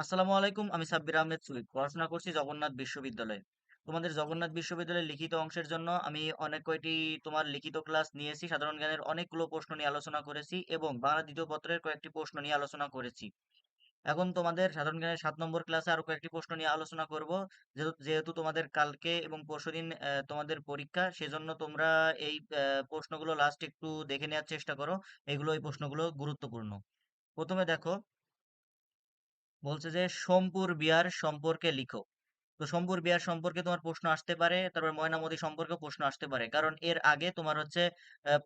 আসসালামু আলাইকুম আমি সাব্বির আহমেদ সুইদ পড়াশোনা করছি জগন্নাথ বিশ্ববিদ্যালয়ে। তোমাদের জগন্নাথ বিশ্ববিদ্যালয়ের লিখিত অংশের জন্য আমি অনেক কয়টি তোমার লিখিত ক্লাস নিয়েছি। সাধারণ জ্ঞানের অনেকগুলো প্রশ্ন নিয়ে আলোচনা করেছি এবং বাংলা দ্বিতীয় পত্রের কয়েকটি প্রশ্ন নিয়ে আলোচনা করেছি। এখন তোমাদের সাধারণ জ্ঞানের সাত নম্বর ক্লাসে আরও কয়েকটি প্রশ্ন নিয়ে আলোচনা করব। যেহেতু তোমাদের কালকে এবং পরশুদিন আহ, তোমাদের পরীক্ষা সেজন্য তোমরা এই প্রশ্নগুলো লাস্ট একটু দেখে নেওয়ার চেষ্টা করো। এগুলো এই প্রশ্নগুলো গুরুত্বপূর্ণ। প্রথমে দেখো বলছে যে সোমপুর বিহার সম্পর্কে লিখো। তো সোমপুর বিহার সম্পর্কে তোমার প্রশ্ন আসতে পারে, তারপর ময়নামতি সম্পর্কে প্রশ্ন আসতে পারে। কারণ এর আগে তোমার হচ্ছে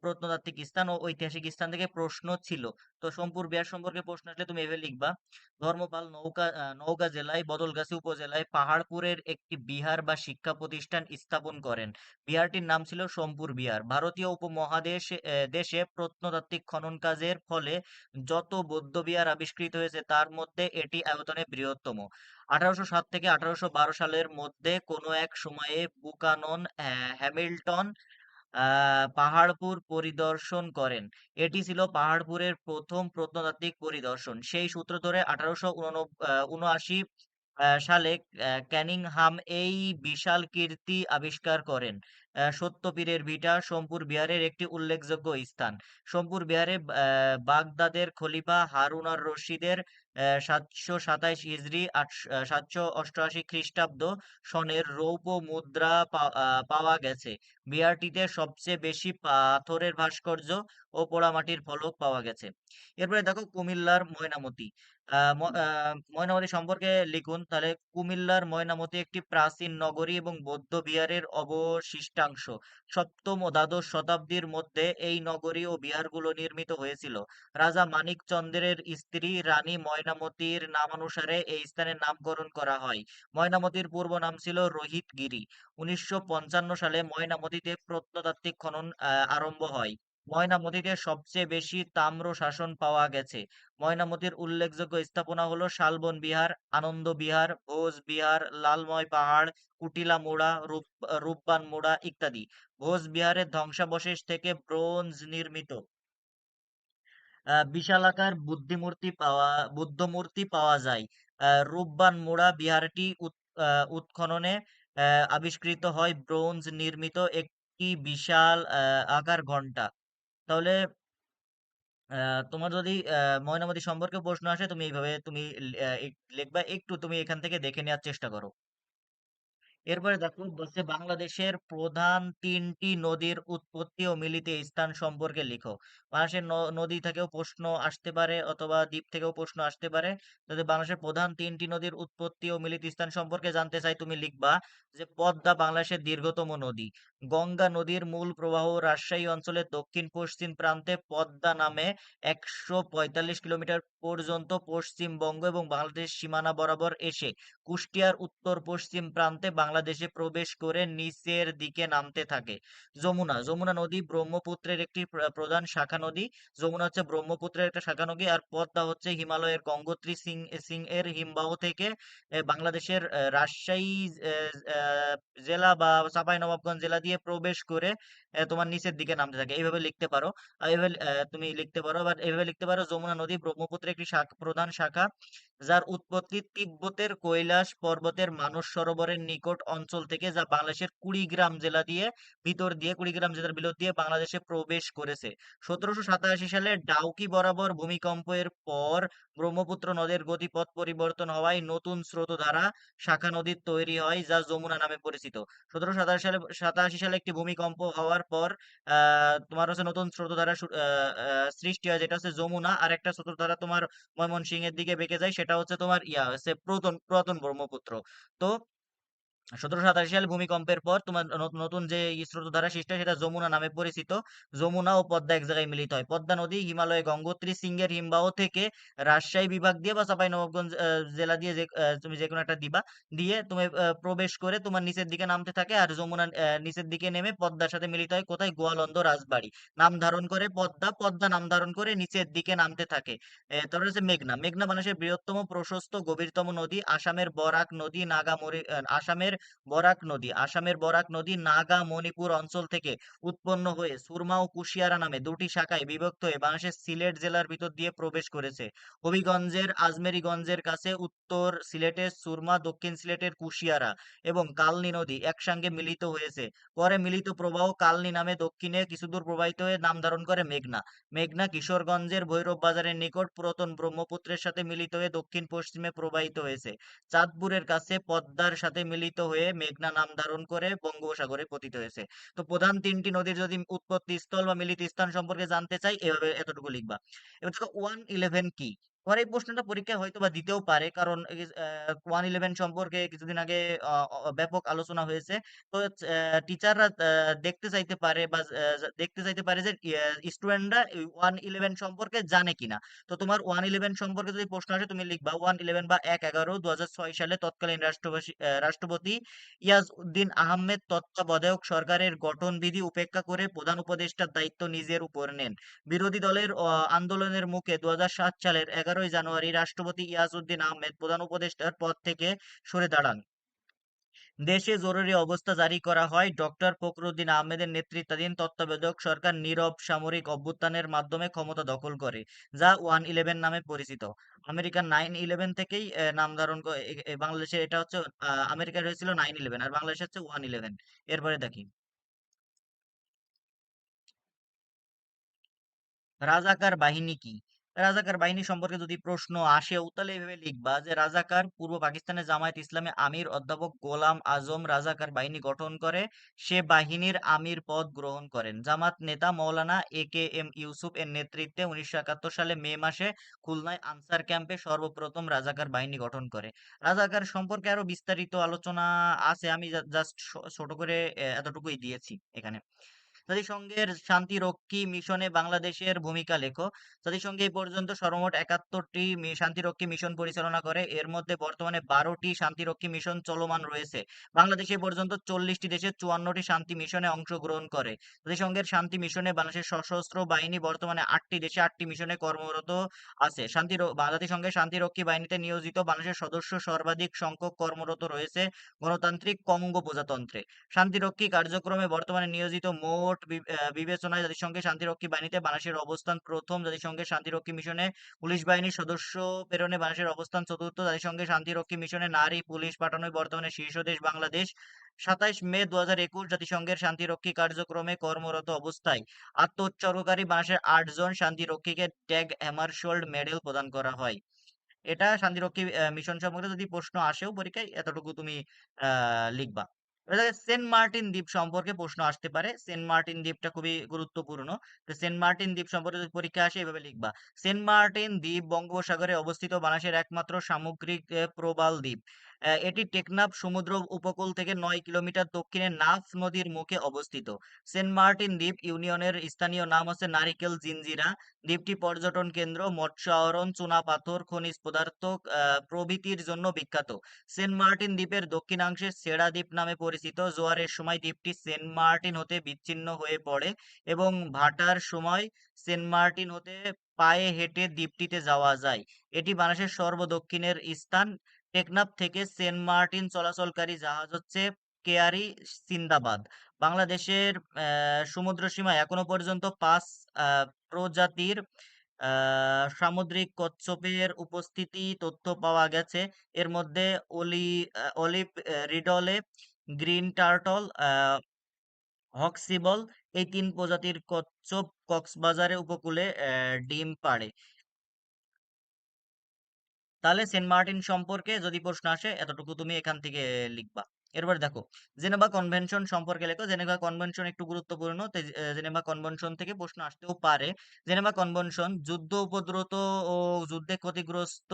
প্রত্নতাত্ত্বিক স্থান ও ঐতিহাসিক স্থান থেকে প্রশ্ন ছিল। তো সোমপুর বিহার সম্পর্কে প্রশ্ন আসলে তুমি এভাবে লিখবা, ধর্মপাল নৌকা নওগাঁ জেলায়, বদলগাছী উপজেলায় পাহাড়পুরের একটি বিহার বা শিক্ষা প্রতিষ্ঠান স্থাপন করেন। বিহারটির নাম ছিল সোমপুর বিহার। ভারতীয় উপমহাদেশ দেশে প্রত্নতাত্ত্বিক খনন কাজের ফলে যত বৌদ্ধ বিহার আবিষ্কৃত হয়েছে, তার মধ্যে এটি আয়তনে বৃহত্তম। আঠারোশো সাত থেকে আঠারোশো বারো সালের মধ্যে কোনো এক সময়ে বুকানন হ্যামিল্টন পাহাড়পুর পরিদর্শন করেন। এটি ছিল পাহাড়পুরের প্রথম প্রত্নতাত্ত্বিক পরিদর্শন। সেই সূত্র ধরে আঠারোশো উনআশি সালে ক্যানিংহাম এই বিশাল কীর্তি আবিষ্কার করেন। সত্যপীরের ভিটা সোমপুর বিহারের একটি উল্লেখযোগ্য স্থান। সোমপুর বিহারে বাগদাদের খলিফা হারুন আর রশিদের সাতশো সাতাইশ ইজরি সাতশো অষ্টআশি খ্রিস্টাব্দ সনের রৌপ্য মুদ্রা পাওয়া গেছে। বিহারটিতে সবচেয়ে বেশি পাথরের ভাস্কর্য ও পোড়ামাটির ফলক পাওয়া গেছে। এরপরে দেখো কুমিল্লার ময়নামতি। ময়নামতি সম্পর্কে লিখুন। তাহলে কুমিল্লার ময়নামতি একটি প্রাচীন নগরী এবং বৌদ্ধ বিহারের অবশিষ্টাংশ। সপ্তম ও দ্বাদশ শতাব্দীর মধ্যে এই নগরী ও বিহারগুলো নির্মিত হয়েছিল। রাজা মানিকচন্দ্রের স্ত্রী রানী ময়নামতির নামানুসারে এই স্থানের নামকরণ করা হয়। ময়নামতির পূর্ব নাম ছিল রোহিতগিরি। উনিশশো পঞ্চান্ন সালে ময়নামতিতে প্রত্নতাত্ত্বিক খনন আরম্ভ হয়। ময়নামতিতে সবচেয়ে বেশি তাম্র শাসন পাওয়া গেছে। ময়নামতির উল্লেখযোগ্য স্থাপনা হলো শালবন বিহার, আনন্দ বিহার, ভোজ বিহার, লালময় পাহাড়, কুটিলা মোড়া, রূপ, রূপবান মোড়া ইত্যাদি। ভোজ বিহারের ধ্বংসাবশেষ থেকে ব্রোঞ্জ নির্মিত। বিশালাকার বুদ্ধিমূর্তি পাওয়া বুদ্ধ মূর্তি পাওয়া যায়। রূপবান মুড়া বিহারটি উৎখননে আবিষ্কৃত হয় ব্রোঞ্জ নির্মিত একটি বিশাল আকার ঘণ্টা তাহলে তোমার যদি ময়নামতি সম্পর্কে প্রশ্ন আসে, তুমি এইভাবে তুমি লিখবা একটু, তুমি এখান থেকে দেখে নেওয়ার চেষ্টা করো। এরপরে দেখো, বলছে বাংলাদেশের প্রধান তিনটি নদীর উৎপত্তি ও মিলিত স্থান সম্পর্কে লিখো। বাংলাদেশের নদী থেকেও প্রশ্ন আসতে পারে অথবা দ্বীপ থেকেও প্রশ্ন আসতে পারে। যদি বাংলাদেশের প্রধান তিনটি নদীর উৎপত্তি ও মিলিত স্থান সম্পর্কে জানতে চাই, তুমি লিখবা যে পদ্মা বাংলাদেশের দীর্ঘতম নদী। গঙ্গা নদীর মূল প্রবাহ রাজশাহী অঞ্চলের দক্ষিণ পশ্চিম প্রান্তে পদ্মা নামে একশো পঁয়তাল্লিশ কিলোমিটার পর্যন্ত পশ্চিমবঙ্গ এবং বাংলাদেশ সীমানা বরাবর এসে কুষ্টিয়ার উত্তর পশ্চিম প্রান্তে বাংলাদেশে প্রবেশ করে নিচের দিকে নামতে থাকে। যমুনা যমুনা নদী ব্রহ্মপুত্রের একটি প্র- প্রধান শাখা নদী। যমুনা হচ্ছে ব্রহ্মপুত্রের একটা শাখা নদী আর পদ্মা হচ্ছে হিমালয়ের গঙ্গোত্রী সিং সিং এর হিমবাহ থেকে বাংলাদেশের রাজশাহী জেলা বা চাঁপাইনবাবগঞ্জ জেলা দিয়ে প্রবেশ করে তোমার নিচের দিকে নামতে থাকে। এইভাবে লিখতে পারো। তুমি লিখতে পারো আবার এইভাবে লিখতে পারো, যমুনা নদী ব্রহ্মপুত্রের একটি প্রধান শাখা, যার উৎপত্তি তিব্বতের কৈলাস পর্বতের মানস সরোবরের নিকট অঞ্চল থেকে, যা বাংলাদেশের কুড়িগ্রাম জেলা দিয়ে ভিতর দিয়ে, কুড়িগ্রাম জেলার বিলোদ দিয়ে বাংলাদেশে প্রবেশ করেছে। সতেরোশো সাতাশি সালে ডাউকি বরাবর ভূমিকম্পের পর ব্রহ্মপুত্র নদের গতিপথ পরিবর্তন হওয়ায় নতুন স্রোত স্রোতধারা শাখা নদীর তৈরি হয়, যা যমুনা নামে পরিচিত। সতেরোশো সাতাশি সালে, সাতাশি সালে একটি ভূমিকম্প হওয়ার পর তোমার হচ্ছে নতুন স্রোতধারা সৃষ্টি হয়, যেটা হচ্ছে যমুনা। আর একটা স্রোতধারা তোমার ময়মনসিংহের দিকে বেঁকে যায়, সেটা হচ্ছে তোমার ইয়া, হচ্ছে প্রতন, পুরাতন ব্রহ্মপুত্র। তো সতেরোশো সাতাশি সালে ভূমিকম্পের পর তোমার নতুন যে স্রোতধারা সৃষ্টি সেটা যমুনা নামে পরিচিত। যমুনা ও পদ্মা এক জায়গায় মিলিত হয়। পদ্মা নদী, হিমালয়ে গঙ্গোত্রী সিংহের হিমবাহ থেকে রাজশাহী বিভাগ দিয়ে বা চাঁপাইনবাবগঞ্জ জেলা দিয়ে তুমি যে কোনো একটা দিবা, দিয়ে তুমি প্রবেশ করে তোমার নিচের দিকে নামতে থাকে আর যমুনা নিচের দিকে নেমে পদ্মার সাথে মিলিত হয় কোথায়? গোয়ালন্দ রাজবাড়ী। নাম ধারণ করে পদ্মা পদ্মা নাম ধারণ করে নিচের দিকে নামতে থাকে। তারপরে হচ্ছে মেঘনা। মেঘনা বাংলাদেশের বৃহত্তম, প্রশস্ত, গভীরতম নদী, আসামের বরাক নদী, নাগামরি আসামের আসামের বরাক নদী, আসামের বরাক নদী, নাগা, মণিপুর অঞ্চল থেকে উৎপন্ন হয়ে সুরমা ও কুশিয়ারা নামে দুটি শাখায় বিভক্ত হয়ে বাংলাদেশের সিলেট জেলার ভিতর দিয়ে প্রবেশ করেছে। হবিগঞ্জের, আজমেরীগঞ্জের কাছে উত্তর সিলেটের সুরমা, দক্ষিণ সিলেটের কুশিয়ারা এবং কালনী নদী একসঙ্গে মিলিত হয়েছে। পরে মিলিত প্রবাহ কালনী নামে দক্ষিণে কিছুদূর প্রবাহিত হয়ে নাম ধারণ করে মেঘনা। মেঘনা কিশোরগঞ্জের ভৈরব বাজারের নিকট পুরাতন ব্রহ্মপুত্রের সাথে মিলিত হয়ে দক্ষিণ পশ্চিমে প্রবাহিত হয়েছে। চাঁদপুরের কাছে পদ্মার সাথে মিলিত হয়ে মেঘনা নাম ধারণ করে বঙ্গোপসাগরে পতিত হয়েছে। তো প্রধান তিনটি নদীর যদি উৎপত্তি স্থল বা মিলিত স্থান সম্পর্কে জানতে চাই, এভাবে এতটুকু লিখবা। এবার দেখো ওয়ান ইলেভেন কি? পরে এই প্রশ্নটা পরীক্ষায় হয়তো বা দিতেও পারে। কারণ ওয়ান ইলেভেন সম্পর্কে কিছুদিন আগে ব্যাপক আলোচনা হয়েছে। তো টিচাররা দেখতে চাইতে পারে বা দেখতে চাইতে পারে যে স্টুডেন্টরা ওয়ান ইলেভেন সম্পর্কে জানে কিনা। তো তোমার ওয়ান ইলেভেন সম্পর্কে যদি প্রশ্ন আসে, তুমি লিখবা ওয়ান ইলেভেন বা এক এগারো দু সালে তৎকালীন রাষ্ট্রপতি রাষ্ট্রপতি ইয়াজ উদ্দিন আহমেদ তত্ত্বাবধায়ক সরকারের গঠনবিধি উপেক্ষা করে প্রধান উপদেষ্টার দায়িত্ব নিজের উপর নেন। বিরোধী দলের আন্দোলনের মুখে দু হাজার সাত সালের এগারোই জানুয়ারি রাষ্ট্রপতি ইয়াজউদ্দিন আহমেদ প্রধান উপদেষ্টার পদ থেকে সরে দাঁড়ান। দেশে জরুরি অবস্থা জারি করা হয়। ডক্টর ফখরুদ্দিন আহমেদের নেতৃত্বাধীন তত্ত্বাবধায়ক সরকার নীরব সামরিক অভ্যুত্থানের মাধ্যমে ক্ষমতা দখল করে, যা ওয়ান ইলেভেন নামে পরিচিত। আমেরিকার নাইন ইলেভেন থেকেই নাম ধারণ বাংলাদেশে এটা হচ্ছে আমেরিকার হয়েছিল নাইন ইলেভেন আর বাংলাদেশে হচ্ছে ওয়ান ইলেভেন। এরপরে দেখি। রাজাকার বাহিনী কি? রাজাকার বাহিনী সম্পর্কে যদি প্রশ্ন আসেও তাহলে এইভাবে লিখবা যে, রাজাকার পূর্ব পাকিস্তানের জামায়াত ইসলামে আমির অধ্যাপক গোলাম আজম রাজাকার বাহিনী গঠন করে, সে বাহিনীর আমির পদ গ্রহণ করেন। জামাত নেতা মৌলানা এ কে এম ইউসুফ এর নেতৃত্বে উনিশশো একাত্তর সালে মে মাসে খুলনায় আনসার ক্যাম্পে সর্বপ্রথম রাজাকার বাহিনী গঠন করে। রাজাকার সম্পর্কে আরও বিস্তারিত আলোচনা আছে, আমি জাস্ট ছোট করে এতটুকুই দিয়েছি এখানে। জাতিসংঘের শান্তিরক্ষী মিশনে বাংলাদেশের ভূমিকা লেখো। জাতিসংঘ এই পর্যন্ত সর্বমোট একাত্তরটি শান্তিরক্ষী মিশন পরিচালনা করে। এর মধ্যে বর্তমানে বারোটি শান্তিরক্ষী মিশন চলমান রয়েছে। বাংলাদেশ পর্যন্ত চল্লিশটি দেশে চুয়ান্নটি শান্তি মিশনে অংশগ্রহণ করে। জাতিসংঘের শান্তি মিশনে বাংলাদেশের সশস্ত্র বাহিনী বর্তমানে আটটি দেশে আটটি মিশনে কর্মরত আছে। শান্তি জাতিসংঘের শান্তিরক্ষী বাহিনীতে নিয়োজিত বাংলাদেশের সদস্য সর্বাধিক সংখ্যক কর্মরত রয়েছে গণতান্ত্রিক কঙ্গো প্রজাতন্ত্রে শান্তিরক্ষী কার্যক্রমে বর্তমানে নিয়োজিত মোট আহ, বিবেচনায় জাতিসংঘের শান্তিরক্ষী বাহিনীতে বাংলাদেশের অবস্থান প্রথম জাতিসংঘের শান্তিরক্ষী মিশনে পুলিশ বাহিনীর সদস্য প্রেরণে বাংলাদেশের অবস্থান চতুর্থ জাতিসংঘের শান্তিরক্ষী মিশনে নারী পুলিশ পাঠানোয় বর্তমানে শীর্ষ দেশ বাংলাদেশ। সাতাইশ মে দু হাজার একুশ জাতিসংঘের শান্তিরক্ষী কার্যক্রমে কর্মরত অবস্থায় আত্মোৎসর্গকারী বাংলাদেশের আটজন শান্তিরক্ষীকে ট্যাগ হ্যামারশোল্ড মেডেল প্রদান করা হয়। এটা শান্তিরক্ষী মিশন সম্পর্কে যদি প্রশ্ন আসেও পরীক্ষায় এতটুকু তুমি লিখবা। সেন্ট মার্টিন দ্বীপ সম্পর্কে প্রশ্ন আসতে পারে। সেন্ট মার্টিন দ্বীপটা খুবই গুরুত্বপূর্ণ। তো সেন্ট মার্টিন দ্বীপ সম্পর্কে যদি পরীক্ষা আসে, এভাবে লিখবা। সেন্ট মার্টিন দ্বীপ বঙ্গোপসাগরে অবস্থিত বাংলাদেশের একমাত্র সামুদ্রিক প্রবাল দ্বীপ। এটি টেকনাফ সমুদ্র উপকূল থেকে নয় কিলোমিটার দক্ষিণে নাফ নদীর মুখে অবস্থিত। সেন্ট মার্টিন দ্বীপ ইউনিয়নের স্থানীয় নাম হচ্ছে নারিকেল জিঞ্জিরা দ্বীপটি পর্যটন কেন্দ্র, মৎস্য আহরণ চুনাপাথর খনিজ পদার্থ প্রভৃতির জন্য বিখ্যাত। সেন্ট মার্টিন দ্বীপের দক্ষিণাংশে সেরা দ্বীপ নামে পরিচিত। জোয়ারের সময় দ্বীপটি সেন্ট মার্টিন হতে বিচ্ছিন্ন হয়ে পড়ে এবং ভাটার সময় সেন্ট মার্টিন হতে পায়ে হেঁটে দ্বীপটিতে যাওয়া যায়। এটি বাংলাদেশের সর্বদক্ষিণের স্থান। টেকনাফ থেকে সেন্ট মার্টিন চলাচলকারী জাহাজ হচ্ছে কেয়ারি সিন্দাবাদ। বাংলাদেশের সমুদ্র সীমায় এখনও পর্যন্ত পাঁচ প্রজাতির সামুদ্রিক কচ্ছপের উপস্থিতি তথ্য পাওয়া গেছে। এর মধ্যে অলি olive ridley, green turtle hawksbill এই তিন প্রজাতির কচ্ছপ কক্সবাজারে উপকূলে ডিম পাড়ে। তাহলে সেন্ট মার্টিন সম্পর্কে যদি প্রশ্ন আসে, এতটুকু তুমি এখান থেকে লিখবা। এরপর দেখো, জেনেভা কনভেনশন সম্পর্কে লেখো। জেনেভা কনভেনশন একটু গুরুত্বপূর্ণ। জেনেভা কনভেনশন থেকে প্রশ্ন আসতেও পারে। জেনেভা কনভেনশন যুদ্ধ উপদ্রত ও যুদ্ধে ক্ষতিগ্রস্ত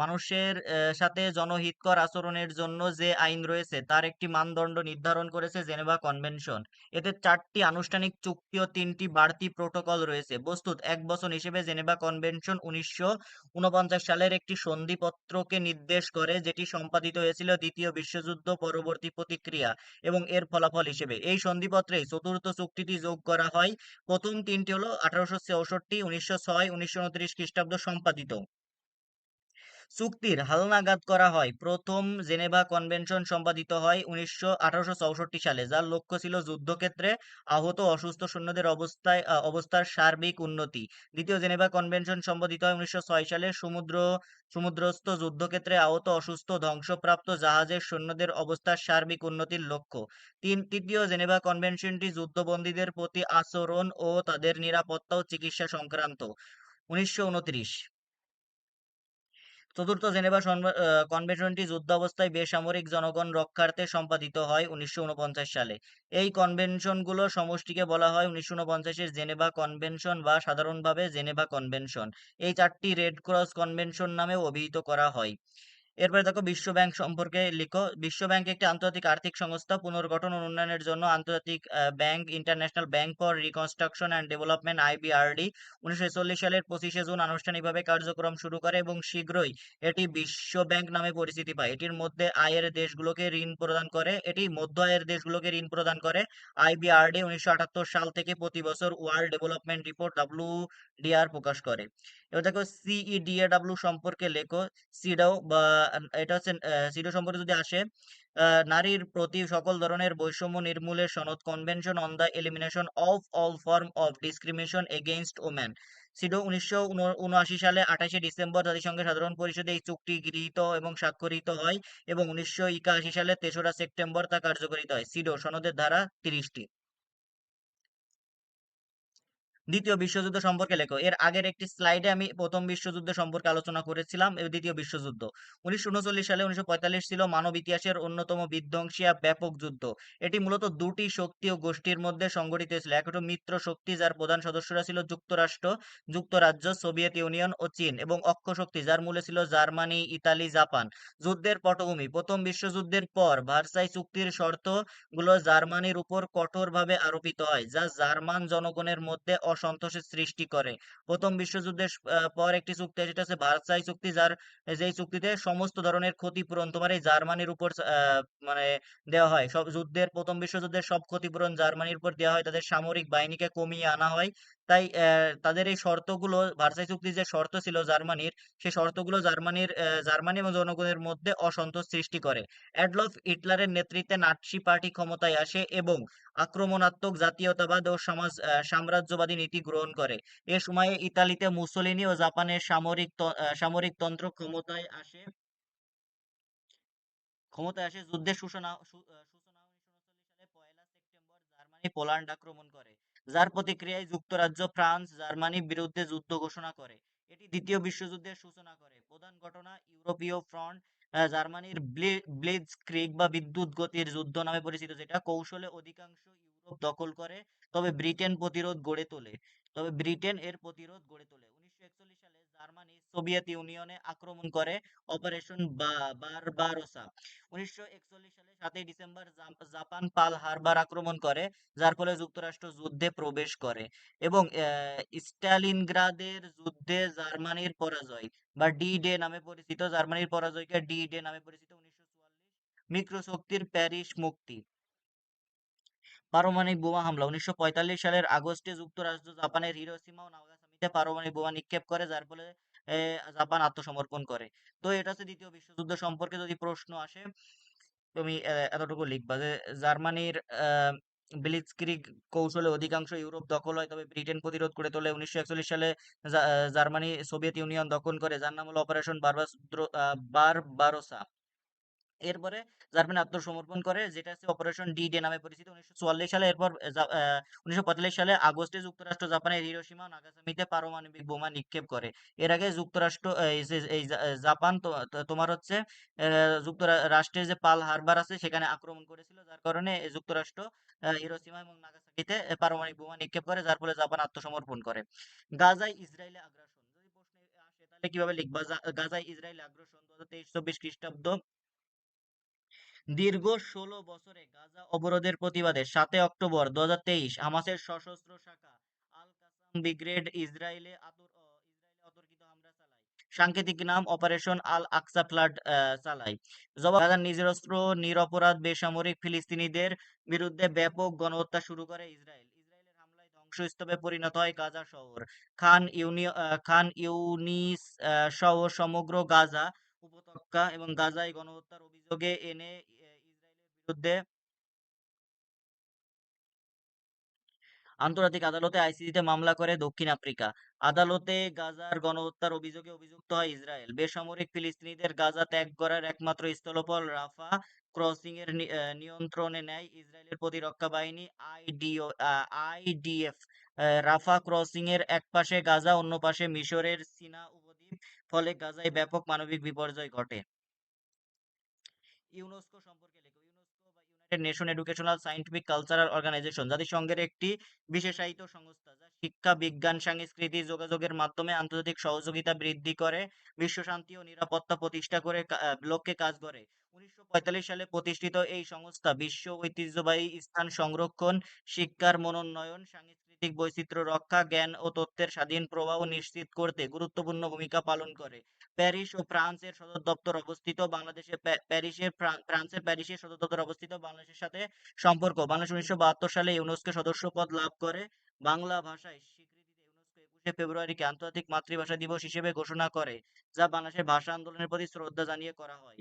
মানুষের সাথে জনহিতকর আচরণের জন্য যে আইন রয়েছে, তার একটি মানদণ্ড নির্ধারণ করেছে জেনেভা কনভেনশন। এতে চারটি আনুষ্ঠানিক চুক্তি ও তিনটি বাড়তি প্রোটোকল রয়েছে। বস্তুত এক বছর হিসেবে জেনেভা কনভেনশন উনিশশো উনপঞ্চাশ সালের একটি সন্ধিপত্রকে নির্দেশ করে, যেটি সম্পাদিত হয়েছিল দ্বিতীয় বিশ্বযুদ্ধ পরবর্তী প্রতিক্রিয়া এবং এর ফলাফল হিসেবে। এই সন্ধিপত্রে চতুর্থ চুক্তিটি যোগ করা হয়। প্রথম তিনটি হলো আঠারোশো চৌষট্টি, উনিশশো ছয়, উনিশশো খ্রিস্টাব্দ সম্পাদিত। চুক্তির হালনাগাদ করা হয়। প্রথম জেনেভা কনভেনশন সম্পাদিত হয় উনিশশো সালে, যার লক্ষ্য ছিল যুদ্ধক্ষেত্রে আহত অসুস্থ সৈন্যদের অবস্থায় অবস্থার সার্বিক উন্নতি। দ্বিতীয় জেনেভা কনভেনশন সম্পাদিত হয় উনিশশো ছয় সালে, সমুদ্র, সমুদ্রস্থ যুদ্ধক্ষেত্রে আহত, অসুস্থ, ধ্বংসপ্রাপ্ত জাহাজের সৈন্যদের অবস্থার সার্বিক উন্নতির লক্ষ্য। তিন, তৃতীয় জেনেভা কনভেনশনটি যুদ্ধবন্দীদের প্রতি আচরণ ও তাদের নিরাপত্তা ও চিকিৎসা সংক্রান্ত। উনিশশো উনত্রিশ চতুর্থ জেনেভা কনভেনশনটি যুদ্ধাবস্থায় বেসামরিক জনগণ রক্ষার্থে সম্পাদিত হয় উনিশশো উনপঞ্চাশ সালে। এই কনভেনশনগুলো সমষ্টিকে বলা হয় উনিশশো উনপঞ্চাশের জেনেভা কনভেনশন বা সাধারণভাবে জেনেভা কনভেনশন এই চারটি রেড ক্রস কনভেনশন নামে অভিহিত করা হয়। এরপরে দেখো বিশ্ব ব্যাংক সম্পর্কে লিখো। বিশ্ব ব্যাংক একটি আন্তর্জাতিক আর্থিক সংস্থা, পুনর্গঠন ও উন্নয়নের জন্য আন্তর্জাতিক bank, international bank for reconstruction and development, IBRD, উনিশশো চল্লিশ সালের পঁচিশে জুন আনুষ্ঠানিকভাবে কার্যক্রম শুরু করে এবং শীঘ্রই এটি বিশ্ব ব্যাংক নামে পরিচিতি পায়। এটির মধ্যে আয়ের দেশগুলোকে ঋণ প্রদান করে, এটি মধ্য আয়ের দেশগুলোকে ঋণ প্রদান করে। আইবিআরডি উনিশশো আটাত্তর সাল থেকে প্রতি বছর ওয়ার্ল্ড ডেভেলপমেন্ট রিপোর্ট ডাব্লিউডিআর প্রকাশ করে। এবার দেখো সিইডিএডাব্লিউ সম্পর্কে লেখো। সিডাও বা এটা হচ্ছে সিডো সম্পর্কে যদি আসে নারীর প্রতি সকল ধরনের বৈষম্য নির্মূলের সনদ convention on the elimination of all form of discrimination against women CEDAW উনিশশো উনআশি সালে আঠাশে ডিসেম্বর জাতিসংঘের সাধারণ পরিষদে এই চুক্তি গৃহীত এবং স্বাক্ষরিত হয় এবং উনিশশো একাশি সালে তেসরা সেপ্টেম্বর তা কার্যকরিত হয়। সিডো সনদের ধারা তিরিশটি। দ্বিতীয় বিশ্বযুদ্ধ সম্পর্কে লেখো। এর আগের একটি স্লাইডে আমি প্রথম বিশ্বযুদ্ধ সম্পর্কে আলোচনা করেছিলাম দ্বিতীয় বিশ্বযুদ্ধ। উনিশশো উনচল্লিশ সালে উনিশশো পঁয়তাল্লিশ ছিল মানব ইতিহাসের অন্যতম বিধ্বংসী ব্যাপক যুদ্ধ। এটি মূলত দুটি শক্তি ও গোষ্ঠীর মধ্যে সংগঠিত হয়েছিল। এক মিত্র শক্তি, যার প্রধান সদস্যরা ছিল যুক্তরাষ্ট্র, যুক্তরাজ্য, সোভিয়েত ইউনিয়ন ও চীন এবং অক্ষ শক্তি, যার মূলে ছিল জার্মানি, ইতালি, জাপান। যুদ্ধের পটভূমি, প্রথম বিশ্বযুদ্ধের পর ভার্সাই চুক্তির শর্তগুলো জার্মানির উপর কঠোরভাবে আরোপিত হয়, যা জার্মান জনগণের মধ্যে অসন্তোষের সৃষ্টি করে। প্রথম বিশ্বযুদ্ধের পর একটি চুক্তি আছে, সেটা হচ্ছে ভার্সাই চুক্তি যার যেই চুক্তিতে সমস্ত ধরনের ক্ষতিপূরণ তোমার এই জার্মানির উপর মানে দেওয়া হয়। সব যুদ্ধের প্রথম বিশ্বযুদ্ধের সব ক্ষতিপূরণ জার্মানির উপর দেওয়া হয়। তাদের সামরিক বাহিনীকে কমিয়ে আনা হয়। তাই তাদের এই শর্তগুলো ভার্সাই চুক্তির যে শর্ত ছিল জার্মানির, সেই শর্তগুলো জার্মানির জার্মানি এবং জনগণের মধ্যে অসন্তোষ সৃষ্টি করে। অ্যাডলফ হিটলারের নেতৃত্বে নাৎসি পার্টি ক্ষমতায় আসে এবং আক্রমণাত্মক জাতীয়তাবাদ ও সমাজ সাম্রাজ্যবাদী নীতি গ্রহণ করে। এ সময়ে ইতালিতে মুসোলিনি ও জাপানের সামরিক সামরিক তন্ত্র ক্ষমতায় আসে ক্ষমতায় আসে যুদ্ধের সূচনা সূচনা পয়লা সেপ্টেম্বর জার্মানি পোল্যান্ড আক্রমণ করে। যার প্রতিক্রিয়ায় যুক্তরাজ্য, ফ্রান্স, জার্মানির বিরুদ্ধে যুদ্ধ ঘোষণা করে। এটি দ্বিতীয় বিশ্বযুদ্ধের সূচনা করে। প্রধান ঘটনা ইউরোপীয় ফ্রন্ট জার্মানির ব্লিজ ক্রিক বা বিদ্যুৎ গতির যুদ্ধ নামে পরিচিত, যেটা কৌশলে অধিকাংশ ইউরোপ দখল করে, তবে ব্রিটেন প্রতিরোধ গড়ে তোলে। তবে ব্রিটেন এর প্রতিরোধ গড়ে তোলে। উনিশশো একচল্লিশ জার্মানি সোভিয়েত ইউনিয়নে আক্রমণ করে অপারেশন বারবারোসা। উনিশশো একচল্লিশ সালে সাতই ডিসেম্বর জাপান পার্ল হারবার আক্রমণ করে যার ফলে যুক্তরাষ্ট্র যুদ্ধে প্রবেশ করে এবং আহ, স্টালিনগ্রাদের যুদ্ধে জার্মানির পরাজয় বা ডি ডে নামে পরিচিত জার্মানির পরাজয়কে ডি ডে নামে পরিচিত উনিশশো চুয়াল্লিশ প্যারিস মুক্তি। পারমাণবিক বোমা হামলা উনিশশো পঁয়তাল্লিশ সালের আগস্টে যুক্তরাষ্ট্র জাপানের হিরোশিমা ও নাগাসাকিতে পারমাণবিক বোমা নিক্ষেপ করে, যার ফলে জাপান আত্মসমর্পণ করে। তো এটা হচ্ছে দ্বিতীয় বিশ্বযুদ্ধ সম্পর্কে যদি প্রশ্ন আসে, তুমি এতটুকু লিখবা যে জার্মানির আহ ব্লিৎজক্রিগ কৌশলে অধিকাংশ ইউরোপ দখল হয়, তবে ব্রিটেন প্রতিরোধ করে তোলে উনিশশো একচল্লিশ সালে জার্মানি সোভিয়েত ইউনিয়ন দখল করে, যার নাম হলো অপারেশন বারবারোসা এরপরে জার্মানি আত্মসমর্পণ করে যেটা হচ্ছে অপারেশন ডি ডে নামে পরিচিত উনিশশো চুয়াল্লিশ সালে এরপর উনিশশো পঁয়তাল্লিশ সালে আগস্টে যুক্তরাষ্ট্র জাপানের হিরোশিমা ও নাগাসাকিতে পারমাণবিক বোমা নিক্ষেপ করে। এর আগে যুক্তরাষ্ট্র এই জাপান তোমার হচ্ছে যুক্তরাষ্ট্রের যে পার্ল হারবার আছে সেখানে আক্রমণ করেছিল যার কারণে যুক্তরাষ্ট্র আহ, হিরোশিমা এবং নাগাসাকিতে পারমাণবিক বোমা নিক্ষেপ করে যার ফলে জাপান আত্মসমর্পণ করে। গাজায় ইসরায়েলে আগ্রাসন যদি প্রশ্নে আসে তাহলে কীভাবে লিখবা? গাজায় ইসরায়েল আগ্রাসন দু হাজার তেইশ চব্বিশ খ্রিস্টাব্দ দীর্ঘ ষোলো বছরে গাজা অবরোধের প্রতিবাদে সাতই অক্টোবর দু হাজার তেইশ হামাসের সশস্ত্র শাখা আল কাসাম ব্রিগেড ইসরায়েলে অতর্কিত হামলা চালায়। সাংকেতিক নাম অপারেশন আল আকসা ফ্লাড চালায়। জবাব গাজার নিরস্ত্র নিরপরাধ বেসামরিক ফিলিস্তিনিদের বিরুদ্ধে ব্যাপক গণহত্যা শুরু করে ইসরায়েল। ধ্বংসস্তূপে পরিণত হয় গাজা শহর। খান ইউনি খান ইউনিস সহ সমগ্র গাজা উপত্যকা এবং গাজায় গণহত্যার অভিযোগে এনে বিরুদ্ধে আন্তর্জাতিক আদালতে আইসিসিতে মামলা করে দক্ষিণ আফ্রিকা। আদালতে গাজার গণহত্যার অভিযোগে অভিযুক্ত হয় ইসরায়েল। বেসামরিক ফিলিস্তিনিদের গাজা ত্যাগ করার একমাত্র স্থলপথ রাফা ক্রসিং এর নিয়ন্ত্রণে নেয় ইসরায়েলের প্রতিরক্ষা বাহিনী আইডিও আইডিএফ। রাফা ক্রসিং এর এক পাশে গাজা, অন্য পাশে মিশরের সিনা উপদ্বীপ। ফলে গাজায় ব্যাপক মানবিক বিপর্যয় ঘটে। ইউনেস্কো সম্পর্কে united nation educational scientific cultural organization জাতিসংঘের একটি বিশেষায়িত সংস্থা যা শিক্ষা, বিজ্ঞান, সংস্কৃতি, যোগাযোগের মাধ্যমে আন্তর্জাতিক সহযোগিতা বৃদ্ধি করে, বিশ্ব শান্তি ও নিরাপত্তা প্রতিষ্ঠা করে লক্ষ্যে কাজ করে। উনিশশো পঁয়তাল্লিশ সালে প্রতিষ্ঠিত এই সংস্থা বিশ্ব ঐতিহ্যবাহী স্থান সংরক্ষণ, শিক্ষার মনোন্নয়ন, সাংস্কৃতিক বৈচিত্র্য রক্ষা, জ্ঞান ও তথ্যের স্বাধীন প্রবাহ নিশ্চিত করতে গুরুত্বপূর্ণ ভূমিকা পালন করে। প্যারিস ও ফ্রান্সের সদর দপ্তর অবস্থিত বাংলাদেশে প্যারিসের ফ্রান্সের প্যারিসের সদর দপ্তর অবস্থিত বাংলাদেশের সাথে সম্পর্ক। বাংলাদেশ উনিশশো বাহাত্তর সালে ইউনেস্কো সদস্য পদ লাভ করে। বাংলা ভাষায় স্বীকৃতিতে ইউনেস্কো একুশে ফেব্রুয়ারিকে আন্তর্জাতিক মাতৃভাষা দিবস হিসেবে ঘোষণা করে, যা বাংলাদেশের ভাষা আন্দোলনের প্রতি শ্রদ্ধা জানিয়ে করা হয়।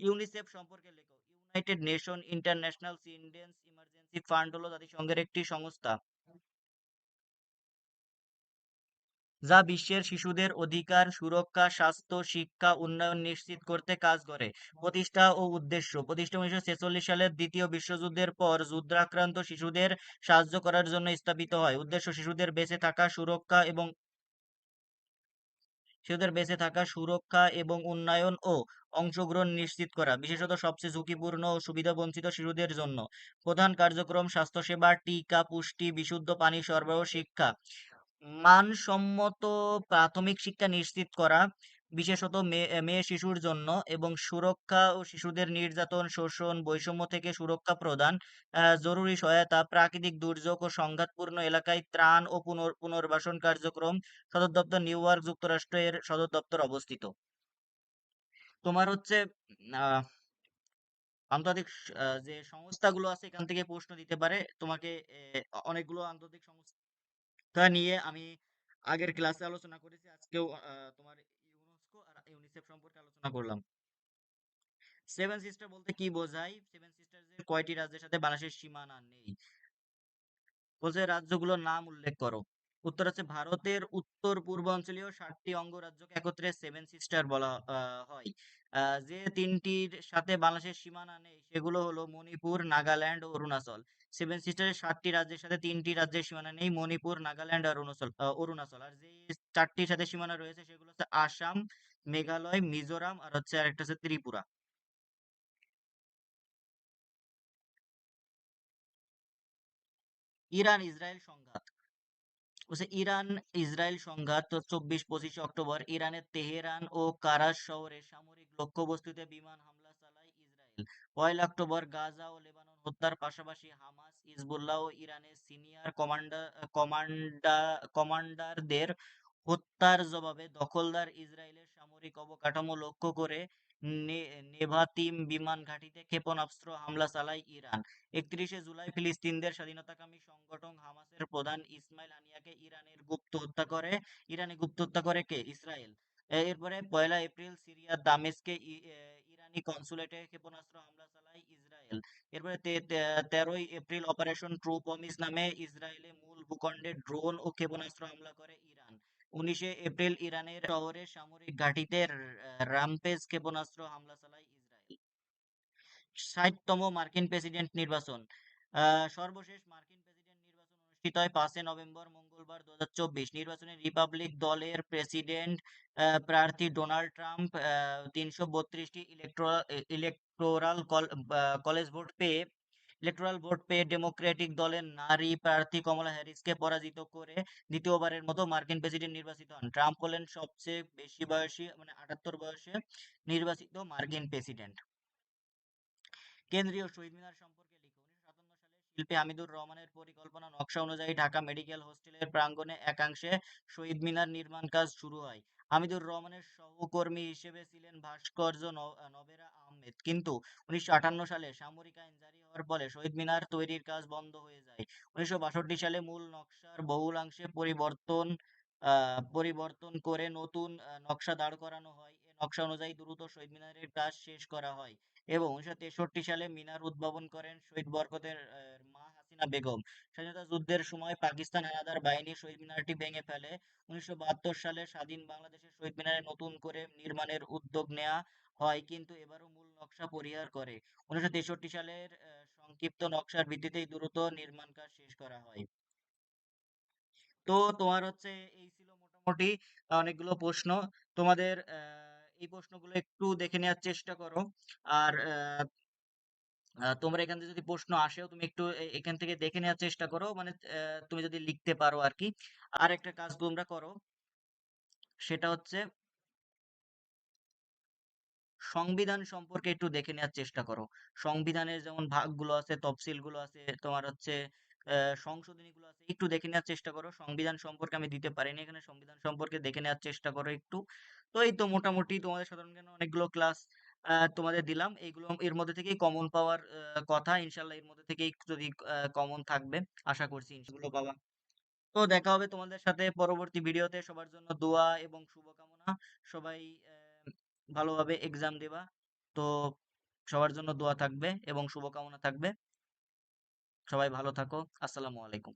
ইউনিসেফ সম্পর্কে লেখো, united nation international children's emergency fund হলো জাতিসংঘের একটি সংস্থা। যা বিশ্বের শিশুদের অধিকার, সুরক্ষা, স্বাস্থ্য, শিক্ষা, উন্নয়ন নিশ্চিত করতে কাজ করে। প্রতিষ্ঠা ও উদ্দেশ্য। প্রতিষ্ঠা উনিশশো ছেচল্লিশ সালের দ্বিতীয় বিশ্বযুদ্ধের পর যুদ্ধাক্রান্ত শিশুদের সাহায্য করার জন্য স্থাপিত হয়। উদ্দেশ্য, শিশুদের বেঁচে থাকা, সুরক্ষা এবং শিশুদের বেঁচে থাকা, সুরক্ষা এবং উন্নয়ন ও অংশগ্রহণ নিশ্চিত করা বিশেষত সবচেয়ে ঝুঁকিপূর্ণ ও সুবিধাবঞ্চিত শিশুদের জন্য। প্রধান কার্যক্রম স্বাস্থ্যসেবা, টিকা, পুষ্টি, বিশুদ্ধ পানি সরবরাহ, শিক্ষা। মানসম্মত প্রাথমিক শিক্ষা নিশ্চিত করা, বিশেষত মেয়ে শিশুর জন্য এবং সুরক্ষা ও শিশুদের নির্যাতন, শোষণ, বৈষম্য থেকে সুরক্ষা প্রদান জরুরি সহায়তা, প্রাকৃতিক দুর্যোগ ও সংঘাতপূর্ণ এলাকায় ত্রাণ ও পুনর, পুনর্বাসন কার্যক্রম, সদর দপ্তর নিউ ইয়র্ক যুক্তরাষ্ট্রের সদর দপ্তর অবস্থিত। তোমার হচ্ছে আন্তর্জাতিক যে সংস্থাগুলো আছে এখান থেকে প্রশ্ন দিতে পারে। তোমাকে অনেকগুলো আন্তর্জাতিক সংস্থা নিয়ে আমি আগের ক্লাসে আলোচনা করেছি, আজকেও তোমার ইউনেস্কো আর ইউনিসেফ সম্পর্কে আলোচনা করলাম। সেভেন সিস্টার বলতে কি বোঝায়? সেভেন সিস্টার্সের কয়টি রাজ্যের সাথে বাংলাদেশের সীমানা নেই? বলছে রাজ্যগুলোর নাম উল্লেখ করো। উত্তর হচ্ছে ভারতের উত্তর পূর্বাঞ্চলীয় ষাটটি অঙ্গরাজ্যকে একত্রে সেভেন সিস্টার বলা হয়। যে তিনটির সাথে বাংলাদেশের সীমানা নেই, সেগুলো হলো মণিপুর, নাগাল্যান্ড ও অরুণাচল। সেভেন সিস্টারের সাতটি রাজ্যের সাথে তিনটি রাজ্যের সীমানা নেই, মণিপুর, নাগাল্যান্ড আর অরুণাচল অরুণাচল। আর যে চারটির সাথে সীমানা রয়েছে, সেগুলো হচ্ছে আসাম, মেঘালয়, মিজোরাম আর হচ্ছে আরেকটা হচ্ছে ত্রিপুরা। ইরান ইসরায়েল সংঘাত। বলছে ইরান, ইসরায়েল সংঘাত চব্বিশ পঁচিশে অক্টোবর ইরানের তেহরান ও কারাস শহরে সামরিক লক্ষ্যবস্তুতে বিমান হামলা চালায় ইসরায়েল। পয়লা অক্টোবর গাজা ও লেবানন হত্যার পাশাপাশি হামাস, হিজবুল্লাহ ও ইরানের সিনিয়র কমান্ডার কমান্ডার কমান্ডারদের হত্যার জবাবে দখলদার ইসরায়েলের সামরিক অবকাঠামো লক্ষ্য করে নেভাতিম বিমান ঘাঁটিতে ক্ষেপণাস্ত্র হামলা চালায় ইরান। একত্রিশে জুলাই ফিলিস্তিনদের স্বাধীনতাকামী সংগঠন হামাসের প্রধান ইসমাইল হানিয়াকে ইরানের গুপ্ত হত্যা করে, ইরানে গুপ্ত হত্যা করে কে? ইসরায়েল। এরপরে পয়লা এপ্রিল সিরিয়ার দামেস্কে ইরানি কনসুলেটে ক্ষেপণাস্ত্র হামলা চালায় ইসরায়েল। এরপরে তেরোই এপ্রিল অপারেশন ট্রু প্রমিস নামে ইসরায়েলে মূল ভূখণ্ডে ড্রোন ও ক্ষেপণাস্ত্র হামলা করে উনিশে এপ্রিল ইরানের শহরের সামরিক ঘাঁটিতে রামপেজ ক্ষেপণাস্ত্র হামলা চালায় ইসরায়েল। ষাটতম মার্কিন প্রেসিডেন্ট নির্বাচন। সর্বশেষ মার্কিন প্রেসিডেন্ট নির্বাচন অনুষ্ঠিত হয় পাঁচই নভেম্বর, মঙ্গলবার দু হাজার চব্বিশ। নির্বাচনে রিপাবলিক দলের প্রেসিডেন্ট প্রার্থী ডোনাল্ড ট্রাম্প তিনশো বত্রিশটি ইলেকট্রাল ইলেকটোরাল কলেজ ভোট পেয়ে ইলেকটোরাল ভোট পেয়ে ডেমোক্রেটিক দলের নারী প্রার্থী কমলা হ্যারিসকে পরাজিত করে দ্বিতীয়বারের মতো মার্কিন প্রেসিডেন্ট নির্বাচিত হন। ট্রাম্প হলেন সবচেয়ে বেশি বয়সী মানে আটাত্তর বয়সে নির্বাচিত মার্কিন প্রেসিডেন্ট। কেন্দ্রীয় শহীদ মিনার সম্পর্কে লিখো উনিশশো সাতান্ন সালে শিল্পী হামিদুর রহমানের পরিকল্পনা নকশা অনুযায়ী ঢাকা মেডিকেল হোস্টেলের প্রাঙ্গণে একাংশে শহীদ মিনার নির্মাণ কাজ শুরু হয়। হামিদুর রহমানের সহকর্মী হিসেবে ছিলেন ভাস্কর্য নবেরা আহমেদ কিন্তু উনিশশো আটান্ন সালে সামরিক আইন জারি হওয়ার ফলে শহীদ মিনার তৈরির কাজ বন্ধ হয়ে যায়। উনিশশো বাষট্টি সালে মূল নকশার বহুলাংশে পরিবর্তন পরিবর্তন করে নতুন নকশা দাঁড় করানো হয়। এই নকশা অনুযায়ী দ্রুত শহীদ মিনারের কাজ শেষ করা হয় এবং উনিশশো তেষট্টি সালে মিনার উদ্ভাবন করেন শহীদ বরকতের মা হাসিনা বেগম। স্বাধীনতা যুদ্ধের সময় পাকিস্তান হানাদার বাহিনী শহীদ মিনারটি ভেঙে ফেলে। উনিশশো বাহাত্তর সালে স্বাধীন বাংলাদেশের শহীদ মিনারে নতুন করে নির্মাণের উদ্যোগ নেওয়া হয় কিন্তু এবারও মূল নকশা পরিহার করে। উনিশশো তেষট্টি সালের সংক্ষিপ্ত নকশার ভিত্তিতেই দ্রুত নির্মাণ কাজ শেষ করা হয়। তো তোমার হচ্ছে এই ছিল মোটামুটি অনেকগুলো প্রশ্ন। তোমাদের এই প্রশ্নগুলো একটু দেখে নেওয়ার চেষ্টা করো। আর তোমরা এখান থেকে যদি প্রশ্ন আসেও তুমি একটু এখান থেকে দেখে নেওয়ার চেষ্টা করো। মানে তুমি যদি লিখতে পারো আর কি আর একটা কাজ তোমরা করো। সেটা হচ্ছে সংবিধান সম্পর্কে একটু দেখে নেওয়ার চেষ্টা করো। সংবিধানের যেমন ভাগগুলো আছে, তফসিলগুলো আছে, তোমার হচ্ছে সংশোধনীগুলো আছে, একটু দেখে নেওয়ার চেষ্টা করো। সংবিধান সম্পর্কে আমি দিতে পারিনি এখানে, সংবিধান সম্পর্কে দেখে নেওয়ার চেষ্টা করো একটু। তো এই তো মোটামুটি তোমাদের সাধারণ জ্ঞানে অনেকগুলো ক্লাস তোমাদের দিলাম। এইগুলো এর মধ্যে থেকেই কমন পাওয়ার কথা। ইনশাল্লাহ এর মধ্যে থেকেই যদি কমন থাকবে, আশা করছি ইনশাল্লাহ পাবা। তো দেখা হবে তোমাদের সাথে পরবর্তী ভিডিওতে সবার জন্য দোয়া এবং শুভকামনা। সবাই ভালোভাবে এক্সাম দেবা। তো সবার জন্য দোয়া থাকবে এবং শুভকামনা থাকবে। সবাই ভালো থাকো। আসসালামু আলাইকুম।